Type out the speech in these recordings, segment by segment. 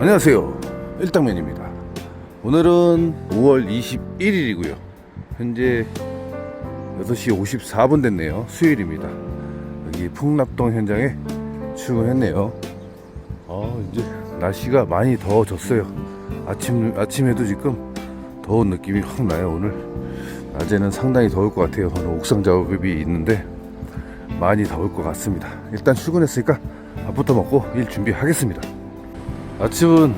안녕하세요. 일당면입니다. 오늘은 5월 21일이고요. 현재 6시 54분 됐네요. 수요일입니다. 여기 풍납동 현장에 출근했네요. 아, 이제 날씨가 많이 더워졌어요. 아침, 아침에도 지금 더운 느낌이 확 나요, 오늘. 낮에는 상당히 더울 것 같아요. 오늘 옥상 작업이 있는데 많이 더울 것 같습니다. 일단 출근했으니까 밥부터 먹고 일 준비하겠습니다. 아침은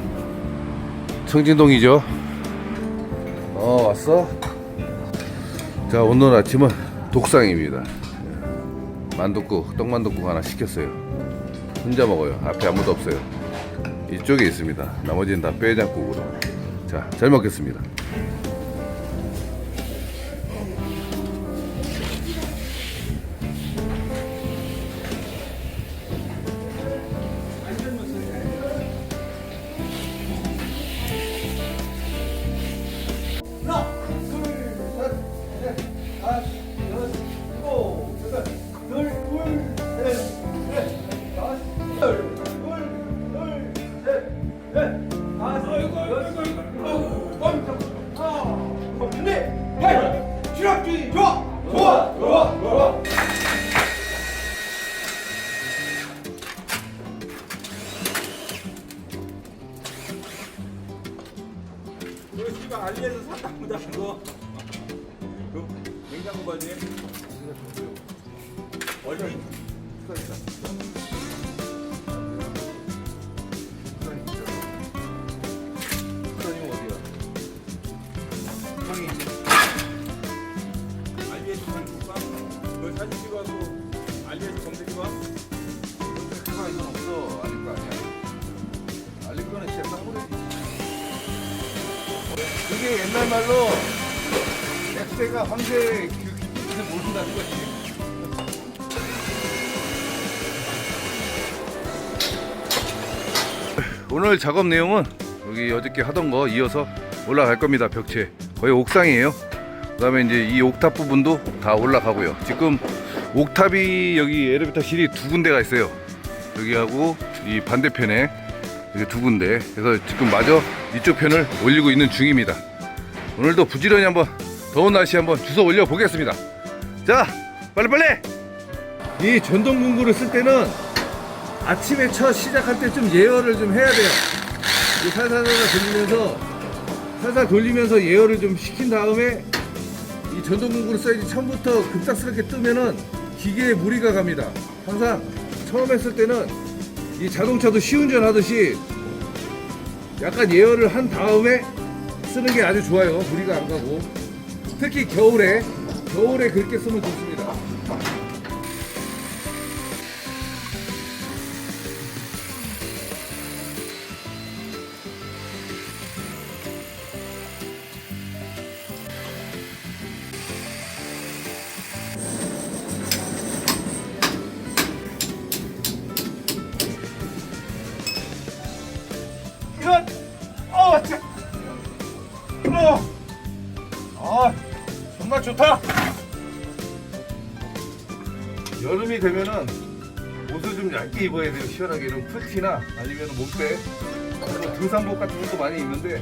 청진동이죠. 어 왔어? 자 오늘 아침은 독상입니다. 만둣국, 떡만둣국 하나 시켰어요. 혼자 먹어요. 앞에 아무도 없어요. 이쪽에 있습니다. 나머지는 다 뼈해장국으로. 자, 잘 먹겠습니다. 그게 옛날 말로 백세가 황제의 그 기준을 모른다는 거지. 오늘 작업 내용은 여기 어저께 하던 거 이어서 올라갈 겁니다. 벽체 거의 옥상이에요. 그 다음에 이제 이 옥탑 부분도 다 올라가고요. 지금 옥탑이 여기 엘리베이터실이 두 군데가 있어요. 여기하고 이 반대편에 이렇게 두 군데. 그래서 지금 마저 이쪽 편을 올리고 있는 중입니다. 오늘도 부지런히 한번 더운 날씨 한번 주워 올려 보겠습니다. 자, 빨리 빨리. 이 전동 공구를 쓸 때는 아침에 첫 시작할 때 좀 예열을 좀 해야 돼요. 이 살살살 돌리면서 살살 돌리면서 예열을 좀 시킨 다음에 이 전동 공구를 써야지 처음부터 급작스럽게 뜨면은 기계에 무리가 갑니다. 항상 처음 했을 때는 이 자동차도 시운전 하듯이 약간 예열을 한 다음에 쓰는 게 아주 좋아요. 무리가 안 가고 특히 겨울에 겨울에 그렇게 쓰면 좋습니다. 되면은 옷을 좀 얇게 입어야 돼요. 시원하게 이런 풀티나 아니면 몸빼 그리고 등산복 같은 것도 많이 입는데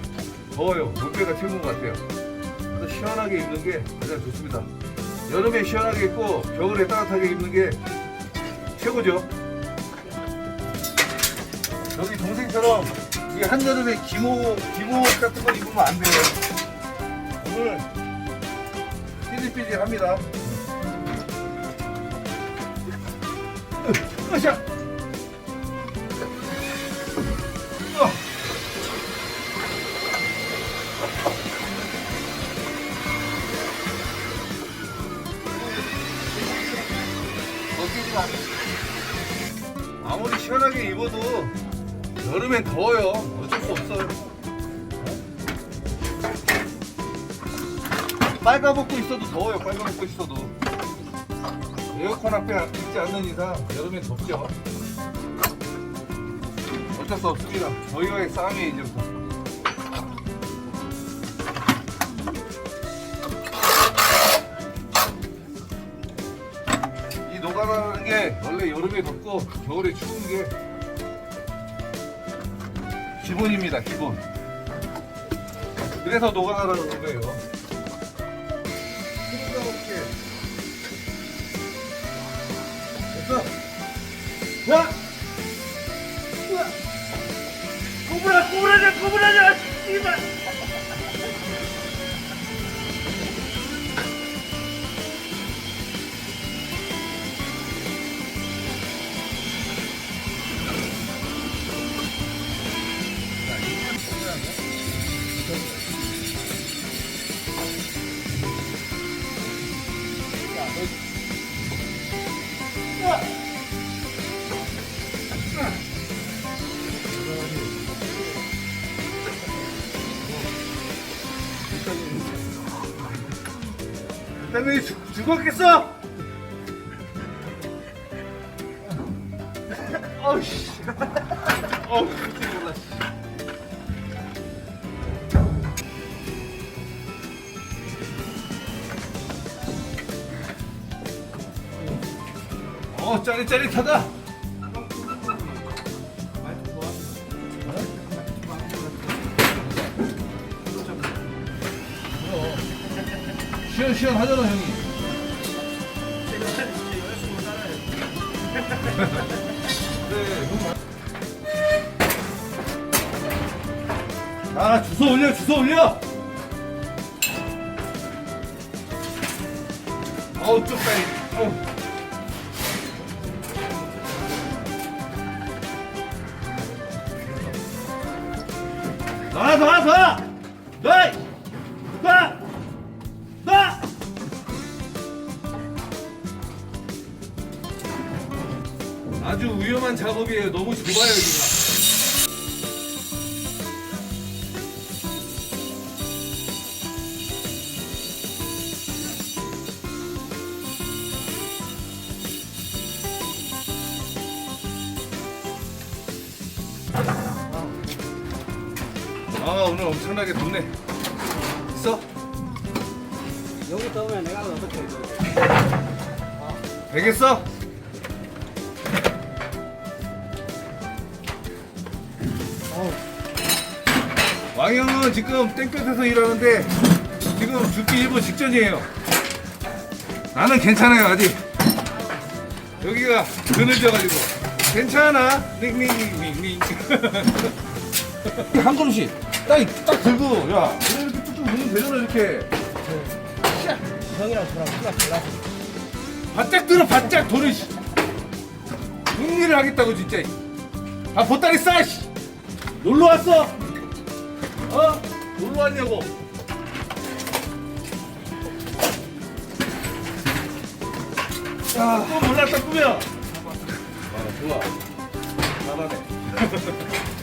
더워요. 몸빼가 최고인 것 같아요. 그래서 시원하게 입는 게 가장 좋습니다. 여름에 시원하게 입고 겨울에 따뜻하게 입는 게 최고죠. 여기 동생처럼 이 한여름에 기모 기모 옷 같은 거 입으면 안 돼요. 오늘 삐질삐질합니다. 으쌰. 어. 아무리 시원하게 입어도 여름엔 더워요. 어쩔 수 없어요. 빨가벗고 있어도 더워요. 빨가벗고 있어도. 에어컨 앞에 있지 않는 이상 여름엔 덥죠. 어쩔 수 없습니다. 저희와의 싸움이 이제부터. 이 녹아나는 게 원래 여름에 덥고 겨울에 추운 게 기본입니다 기본 그래서 녹아나가는 거예요 힘들어 볼게. 자. 우와. 구부라 구부라져 구부라져 씨발. 죽, 죽었겠어? 어우씨 어우 솔직히 몰라 씨. 어 짜릿짜릿하다 시원시원하잖아 형이 아 주소 올려 주소 올려 어우 쪽다리 어우. 놔, 놔, 놔! 놔! 놔! 놔! 아주 위험한 작업이에요. 너무 좁아요, 여기가. 엄청나게 덥네. 있어? 여기 떠오면 내가 어떻게 해? 되겠어? 왕형은 지금 땡볕에서 일하는데 지금 죽기 일보 직전이에요. 나는 괜찮아요 아직. 여기가 그늘져가지고 괜찮아. 닝닝닝닝닝. 한 그릇씩 딱, 딱 들고 야 이렇게 뚝뚝 넣으면 되잖아 이렇게. 형이랑 저랑 키가 달라서. 바짝 들어 바짝 돌을 씨. 응리를 하겠다고 진짜 아 보따리 싸 씨. 놀러 왔어 어 놀러 왔냐고 야 또 몰랐다 꾸며 아 좋아 잘하네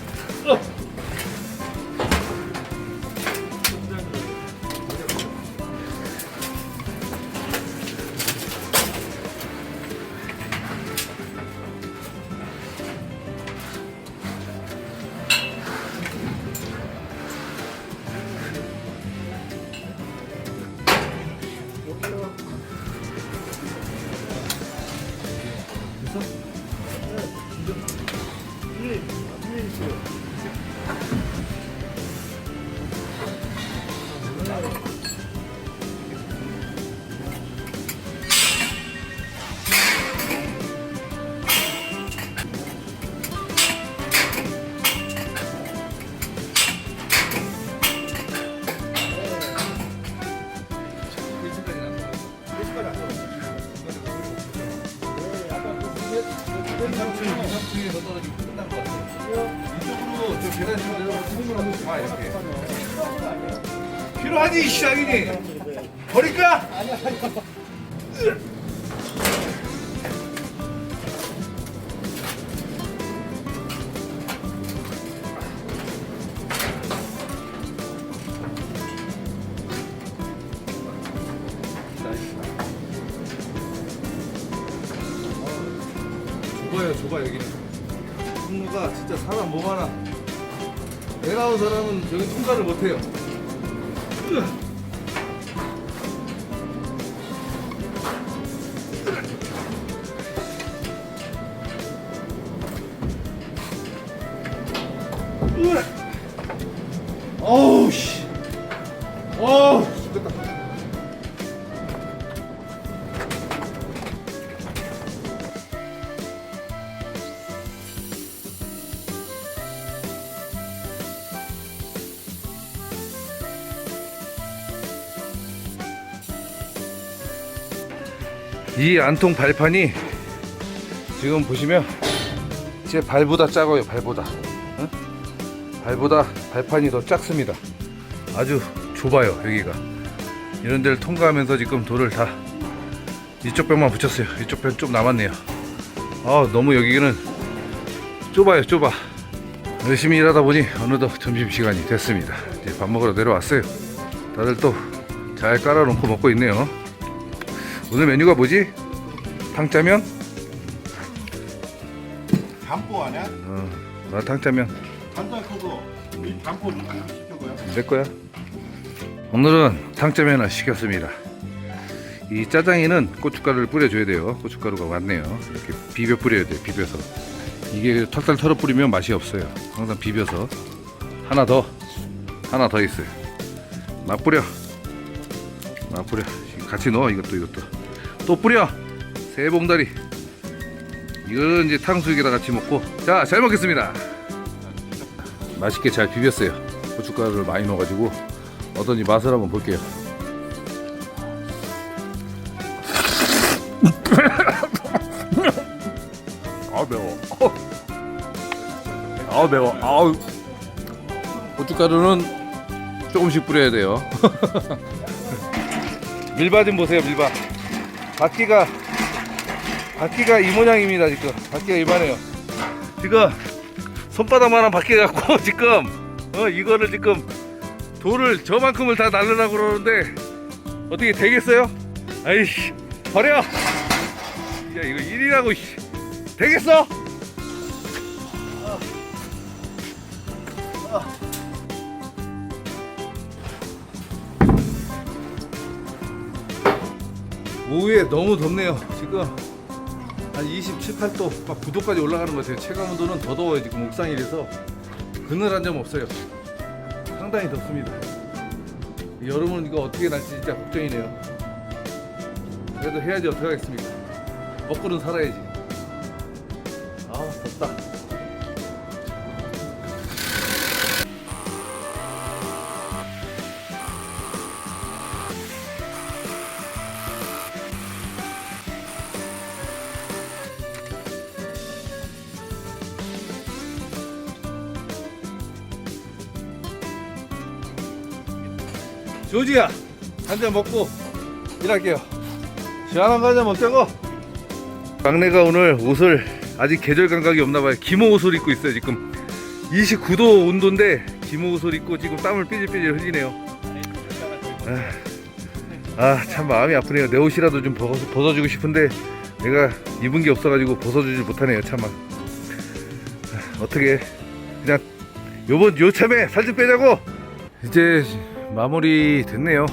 필요하지 이 시장이니. 버릴까? 좁아요 좁아 여기는 통로가 진짜 사람 몸 하나 내가 온 사람은 여기 통과를 못해요 으 이 안통 발판이 지금 보시면 제 발보다 작아요 발보다. 응? 발보다 발판이 더 작습니다. 아주 좁아요 여기가. 이런 데를 통과하면서 지금 돌을 다 이쪽 벽만 붙였어요. 이쪽 벽 좀 남았네요. 아 너무 여기는 좁아요 좁아. 열심히 일하다 보니 어느덧 점심시간이 됐습니다. 이제 밥 먹으러 내려왔어요. 다들 또 잘 깔아놓고 먹고 있네요 오늘 메뉴가 뭐지? 탕짜면? 담보 아니야? 어, 나 탕짜면 그거 이 담보 좀 시켜봐요. 내 거야. 오늘은 탕짜면을 시켰습니다. 이 짜장이는 고춧가루를 뿌려줘야 돼요. 고춧가루가 많네요. 이렇게 비벼 뿌려야 돼요. 비벼서. 이게 털털 털어 뿌리면 맛이 없어요. 항상 비벼서. 하나 더. 하나 더 있어요. 막 뿌려. 막 뿌려. 같이 넣어. 이것도 이것도. 또 뿌려. 세 봉다리. 이거는 이제 탕수육에다 같이 먹고. 자, 잘 먹겠습니다. 맛있게 잘 비볐어요. 고춧가루를 많이 넣어가지고 어떤지 맛을 한번 볼게요. 아 매워. 아 매워. 아우. 고춧가루는 조금씩 뿌려야 돼요. 밀바 좀 보세요, 밀바. 바퀴가 바퀴가 이 모양입니다 지금. 바퀴가 이만해요. 지금 손바닥만한 바퀴 갖고 지금 어 이거를 지금 돌을 저만큼을 다 날르라고 그러는데 어떻게 되겠어요? 아이씨 버려. 야 이거 일이라고 씨. 되겠어? 오후에 너무 덥네요. 지금 한 27, 8도 막 9도까지 올라가는 것 같아요. 체감 온도는 더 더워요. 지금 옥상이라서 그늘 한 점 없어요. 상당히 덥습니다. 여름은 이거 어떻게 날지 진짜 걱정이네요. 그래도 해야지 어떻게 하겠습니까? 먹고는 살아야지. 아 덥다. 조지야 한 잔 먹고 일할게요. 시원한 잔 먹자고. 막내가 오늘 옷을 아직 계절 감각이 없나봐요. 기모 옷을 입고 있어요 지금. 29도 온도인데 기모 옷을 입고 지금 땀을 삐질삐질 흘리네요. 아참 마음이 아프네요. 내 옷이라도 좀 벗어, 벗어주고 싶은데 내가 입은 게 없어가지고 벗어주질 못하네요 참아 아, 어떻게 그냥 요번 요참에 살 좀 빼자고. 이제 마무리 됐네요.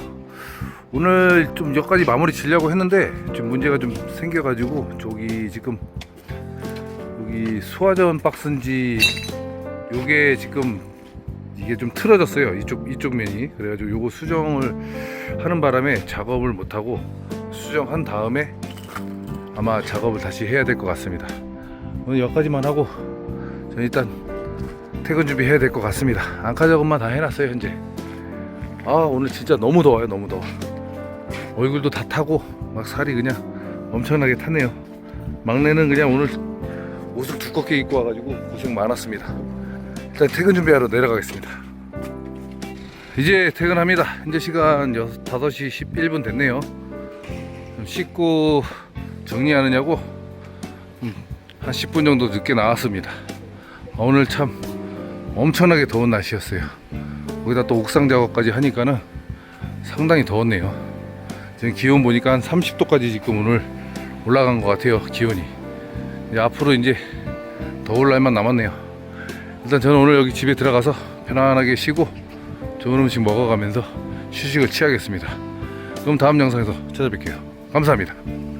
오늘 좀 여기까지 마무리 지려고 했는데 좀 문제가 좀 생겨가지고 저기 지금 여기 소화전 박스인지 요게 지금 이게 좀 틀어졌어요. 이쪽 이쪽 면이 그래가지고 요거 수정을 하는 바람에 작업을 못하고 수정한 다음에 아마 작업을 다시 해야 될 것 같습니다. 오늘 여기까지만 하고 저는 일단 퇴근 준비해야 될 것 같습니다. 안카 작업만 다 해놨어요 현재. 아 오늘 진짜 너무 더워요 너무 더워. 얼굴도 다 타고 막 살이 그냥 엄청나게 탔네요. 막내는 그냥 오늘 옷을 두껍게 입고 와가지고 고생 많았습니다. 일단 퇴근 준비하러 내려가겠습니다. 이제 퇴근합니다. 현재 시간 5시 11분 됐네요. 좀 씻고 정리하느냐고 음, 한 10분 정도 늦게 나왔습니다. 오늘 참 엄청나게 더운 날씨였어요 거기다 또 옥상 작업까지 하니까는 상당히 더웠네요. 지금 기온 보니까 한 30도까지 지금 오늘 올라간 것 같아요. 기온이. 이제 앞으로 이제 더울 날만 남았네요. 일단 저는 오늘 여기 집에 들어가서 편안하게 쉬고 좋은 음식 먹어가면서 휴식을 취하겠습니다. 그럼 다음 영상에서 찾아뵐게요. 감사합니다.